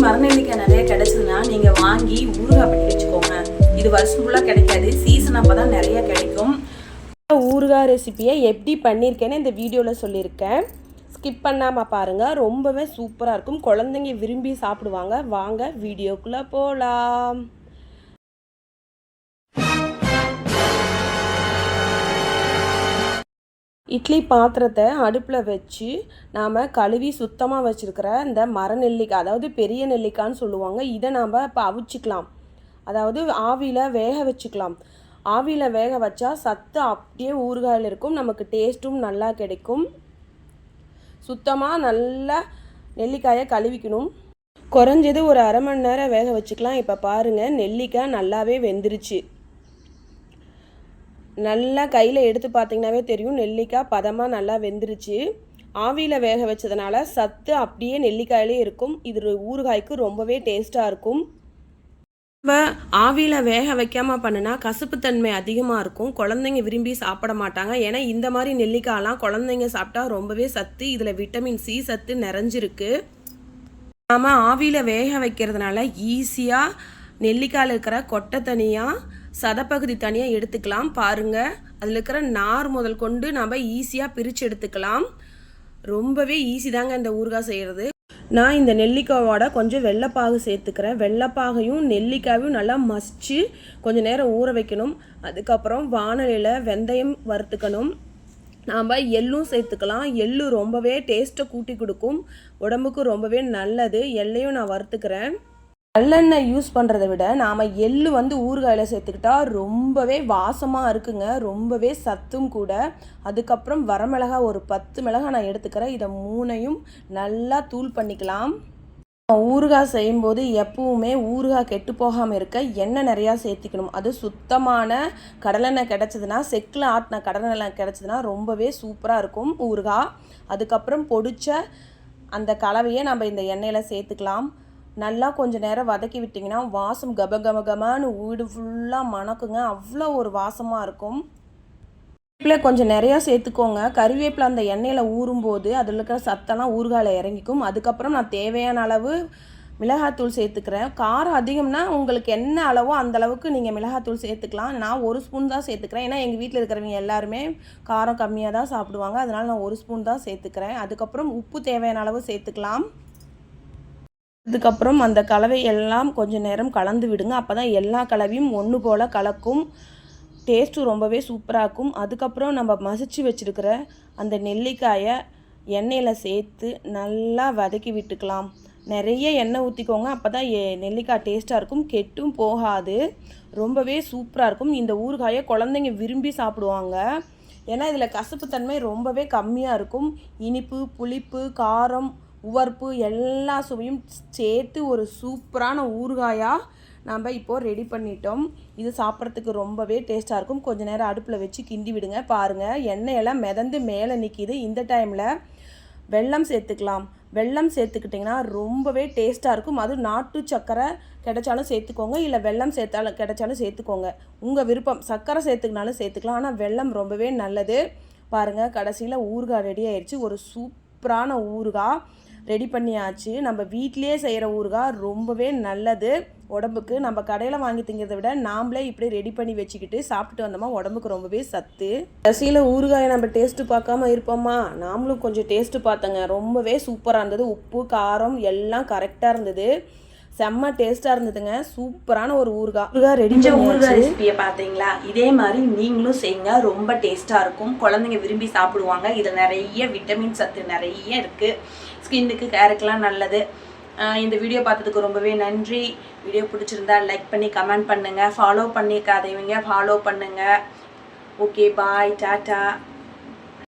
கிடைச்சதுன்னா நீங்கள் வாங்கி ஊறுகாய் பண்ணி வச்சுக்கோங்க. இது வருஷம் ஃபுல்லாக கிடைக்காது. சீசன் அப்போ தான் நிறைய கிடைக்கும். ஊறுகாய் ரெசிபியை எப்படி பண்ணியிருக்கேன்னு இந்த வீடியோவில் சொல்லியிருக்கேன். ஸ்கிப் பண்ணாமல் பாருங்கள் ரொம்பவே சூப்பராக இருக்கும். குழந்தைங்க விரும்பி சாப்பிடுவாங்க. வாங்க வீடியோக்குள்ளே போகலாம் இட்லி பாத்திரத்தை அடுப்பில் வச்சு நாம் கழுவி சுத்தமாக வச்சுருக்கிற இந்த மர நெல்லிக்காய் அதாவது பெரிய நெல்லிக்காய்ன்னு சொல்லுவாங்க. இதை நாம் இப்போ அவிச்சிக்கலாம். அதாவது ஆவியில் வேக வச்சுக்கலாம். ஆவியில் வேக வச்சா சத்து அப்படியே ஊறுகாயில் இருக்கும். நமக்கு டேஸ்ட்டும் நல்லா கிடைக்கும். சுத்தமாக நல்லா நெல்லிக்காயை கழுவிக்கணும். குறைஞ்சது ஒரு அரை மணி நேரம் வேக வச்சுக்கலாம். இப்போ பாருங்கள் நெல்லிக்காய் நல்லாவே வெந்துருச்சு. நல்லா கையில் எடுத்து பார்த்தீங்கன்னாவே தெரியும். நெல்லிக்காய் பதமாக நல்லா வெந்துருச்சு. ஆவியில் வேக வச்சதுனால சத்து அப்படியே நெல்லிக்காயிலே இருக்கும். இது ஊறுகாய்க்கு ரொம்பவே டேஸ்ட்டாக இருக்கும். நம்ம ஆவியில் வேக வைக்காமல் பண்ணுனா கசப்புத்தன்மை அதிகமாக இருக்கும். குழந்தைங்க விரும்பி சாப்பிட மாட்டாங்க. ஏன்னா இந்த மாதிரி நெல்லிக்காயெல்லாம் குழந்தைங்க சாப்பிட்டா ரொம்பவே சத்து இதில் விட்டமின் சி சத்து நிறைஞ்சிருக்கு. நாம் ஆவியில் வேக வைக்கிறதுனால ஈஸியாக நெல்லிக்காயில் இருக்கிற கொட்டை தனியாக சதப்பகுதி தனியாக எடுத்துக்கலாம். பாருங்கள் அதில் இருக்கிற நார் முதல் கொண்டு நம்ம ஈஸியாக பிரித்து எடுத்துக்கலாம். ரொம்பவே ஈஸி தாங்க இந்த ஊறுகாய் செய்கிறது நான் இந்த நெல்லிக்காவோட கொஞ்சம் வெள்ளைப்பாகு சேர்த்துக்கிறேன். வெள்ளைப்பாகையும் நெல்லிக்காயும் நல்லா மசிச்சு கொஞ்சம் நேரம் ஊற வைக்கணும். அதுக்கப்புறம் வானலியில் வெந்தயம் வறுத்துக்கணும். நாம் எள்ளும் சேர்த்துக்கலாம். எள்ளு ரொம்பவே டேஸ்ட்டை கூட்டி கொடுக்கும். உடம்புக்கு ரொம்பவே நல்லது. எள்ளையும் நான் வறுத்துக்கிறேன். நல்லெண்ணெய் யூஸ் பண்ணுறத விட நாம் எள்ளு வந்து ஊறுகாயில் சேர்த்துக்கிட்டா ரொம்பவே வாசமாக இருக்குங்க. ரொம்பவே சத்தும் கூட. அதுக்கப்புறம் வரமிளகாய் ஒரு பத்து மிளகாய் நான் எடுத்துக்கிறேன். இதை மூணையும் நல்லா தூள் பண்ணிக்கலாம். ஊறுகாய் செய்யும்போது எப்பவுமே ஊறுகாய் கெட்டு போகாமல் இருக்க எண்ணெய் நிறையா சேர்த்திக்கணும். அது சுத்தமான கடலெண்ணெய் கிடச்சதுன்னா செக்கில் ஆட்டின கடலெண்ணெய் கிடச்சதுன்னா ரொம்பவே சூப்பராக இருக்கும் ஊறுகாய். அதுக்கப்புறம் பொடிச்ச அந்த கலவையை நம்ம இந்த எண்ணெயில் சேர்த்துக்கலாம். நல்லா கொஞ்சம் நேரம் வதக்கி விட்டிங்கன்னா வாசம் கப கம வீடு ஃபுல்லாக மணக்குங்க. அவ்வளோ ஒரு வாசமாக இருக்கும். கருவேப்பிலை கொஞ்சம் நிறையா சேர்த்துக்கோங்க. கறிவேப்பிலை அந்த எண்ணெயில் ஊறும்போது அதில் இருக்கிற சத்தெல்லாம் ஊறுகாயில் இறங்கிக்கும். அதுக்கப்புறம் நான் தேவையான அளவு மிளகாத்தூள் சேர்த்துக்கிறேன். காரம் அதிகம்னா உங்களுக்கு என்ன அளவோ அந்த அளவுக்கு நீங்கள் மிளகாத்தூள் சேர்த்துக்கலாம். நான் ஒரு ஸ்பூன் தான் சேர்த்துக்கிறேன். ஏன்னா எங்கள் வீட்டில் இருக்கிறவங்க எல்லாருமே காரம் கம்மியாக தான் சாப்பிடுவாங்க. அதனால் நான் ஒரு ஸ்பூன் தான் சேர்த்துக்கிறேன். அதுக்கப்புறம் உப்பு தேவையான அளவு சேர்த்துக்கலாம். அதுக்கப்புறம் அந்த கலவை எல்லாம் கொஞ்சம் நேரம் கலந்து விடுங்க. அப்போ தான் எல்லா கலவையும் ஒன்று போல் கலக்கும். டேஸ்ட்டும் ரொம்பவே சூப்பராக இருக்கும். அதுக்கப்புறம் நம்ம மசிச்சு வச்சுருக்கிற அந்த நெல்லிக்காயை எண்ணெயில் சேர்த்து நல்லா வதக்கி விட்டுக்கலாம். நிறைய எண்ணெய் ஊற்றிக்கோங்க அப்போ தான் நெல்லிக்காய் டேஸ்ட்டாக இருக்கும். கெட்டும் போகாது. ரொம்பவே சூப்பராக இருக்கும். இந்த ஊறுகாயை குழந்தைங்க விரும்பி சாப்பிடுவாங்க. ஏன்னா இதில் கசப்புத்தன்மை ரொம்பவே கம்மியாக இருக்கும். இனிப்பு புளிப்பு காரம் உவர்ப்பு எல்லா சுவையும் சேர்த்து ஒரு சூப்பரான ஊறுகாயாக நம்ம இப்போது ரெடி பண்ணிட்டோம். இது சாப்பிட்றதுக்கு ரொம்பவே டேஸ்ட்டாக இருக்கும். கொஞ்சம் நேரம் அடுப்பில் வச்சு கிண்டி விடுங்க. பாருங்கள் எண்ணெயெல்லாம் மிதந்து மேலே நிற்கிது இந்த டைமில் வெல்லம் சேர்த்துக்கலாம். வெல்லம் சேர்த்துக்கிட்டிங்கன்னா ரொம்பவே டேஸ்ட்டாக இருக்கும். அதுவும் நாட்டு சர்க்கரை கிடைச்சாலும் சேர்த்துக்கோங்க. இல்லை வெல்லம் சேர்த்தாலும் கிடைச்சாலும் சேர்த்துக்கோங்க. உங்கள் விருப்பம். சர்க்கரை சேர்த்துக்கினாலும் சேர்த்துக்கலாம். ஆனால் வெல்லம் ரொம்பவே நல்லது. பாருங்கள் கடைசியில் ஊறுகாய் ரெடி ஆயிடுச்சு ஒரு சூப்பரான ஊறுகாய். ரெடி பண்ணியாச்சு. நம்ம வீட்டிலேயே செய்கிற ஊறுகாய் ரொம்பவே நல்லது. உடம்புக்கு நம்ம கடையில் வாங்கி திங்கிறத விட நாமளே இப்படி ரெடி பண்ணி வச்சுக்கிட்டு சாப்பிட்டு வந்தோமா உடம்புக்கு ரொம்பவே சத்து. ரசியில் ஊறுகாயை நம்ம டேஸ்ட்டு பார்க்காம இருப்போமா? நாமளும் கொஞ்சம் டேஸ்ட்டு பார்த்தோங்க. ரொம்பவே சூப்பராக இருந்தது. உப்பு காரம் எல்லாம் கரெக்டாக இருந்தது. செம்ம டேஸ்ட்டாக இருந்ததுங்க. சூப்பரான ஒரு ஊறுகாய். ஊறுகாய் ரெடி ஊறுகாய் ரெசிபியை பார்த்தீங்களா இதே மாதிரி நீங்களும் செய்யுங்க ரொம்ப டேஸ்ட்டாக இருக்கும். குழந்தைங்க விரும்பி சாப்பிடுவாங்க. இதில் நிறைய விட்டமின் சத்து நிறைய இருக்குது ஸ்கின்னுக்கு கேருக்கெலாம் நல்லது. இந்த வீடியோ பார்த்ததுக்கு ரொம்பவே நன்றி. வீடியோ பிடிச்சிருந்தா லைக் பண்ணி கமெண்ட் பண்ணுங்கள் ஃபாலோ பண்ணிக்காதவங்க ஃபாலோ பண்ணுங்கள் ஓகே பாய் டாட்டா